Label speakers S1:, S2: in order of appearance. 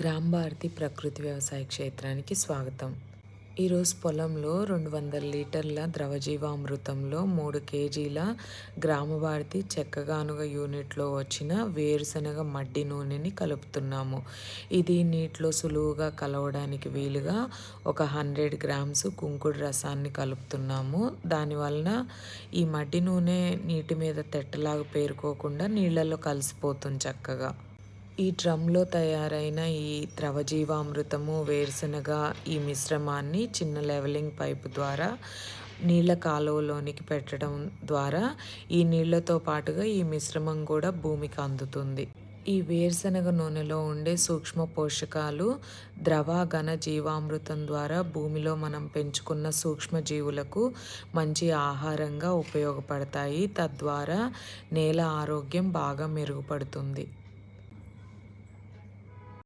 S1: గ్రామ భారతి ప్రకృతి వ్యవసాయ క్షేత్రానికి స్వాగతం. ఈరోజు పొలంలో రెండు వందల లీటర్ల ద్రవజీవామృతంలో మూడు కేజీల గ్రామ భారతి చెక్కగానుగ యూనిట్లో వచ్చిన వేరుశనగ మడ్డి నూనెని కలుపుతున్నాము. ఇది నీటిలో సులువుగా కలవడానికి వీలుగా ఒక హండ్రెడ్ గ్రామ్స్ కుంకుడు రసాన్ని కలుపుతున్నాము. దానివలన ఈ మడ్డి నూనె నీటి మీద తెట్టలాగా పేరుకోకుండా నీళ్ళల్లో కలిసిపోతుంది చక్కగా. ఈ డ్రమ్లో తయారైన ఈ ద్రవజీవామృతము వేరుశనగ ఈ మిశ్రమాన్ని చిన్న లెవెలింగ్ పైపు ద్వారా నీళ్ళ కాలువలోనికి పెట్టడం ద్వారా ఈ నీళ్ళతో పాటుగా ఈ మిశ్రమం కూడా భూమికి అందుతుంది. ఈ వేరుశనగ నూనెలో ఉండే సూక్ష్మ పోషకాలు ద్రవ ఘన జీవామృతం ద్వారా భూమిలో మనం పెంచుకున్న సూక్ష్మ జీవులకు మంచి ఆహారంగా ఉపయోగపడతాయి. తద్వారా నేల ఆరోగ్యం బాగా మెరుగుపడుతుంది.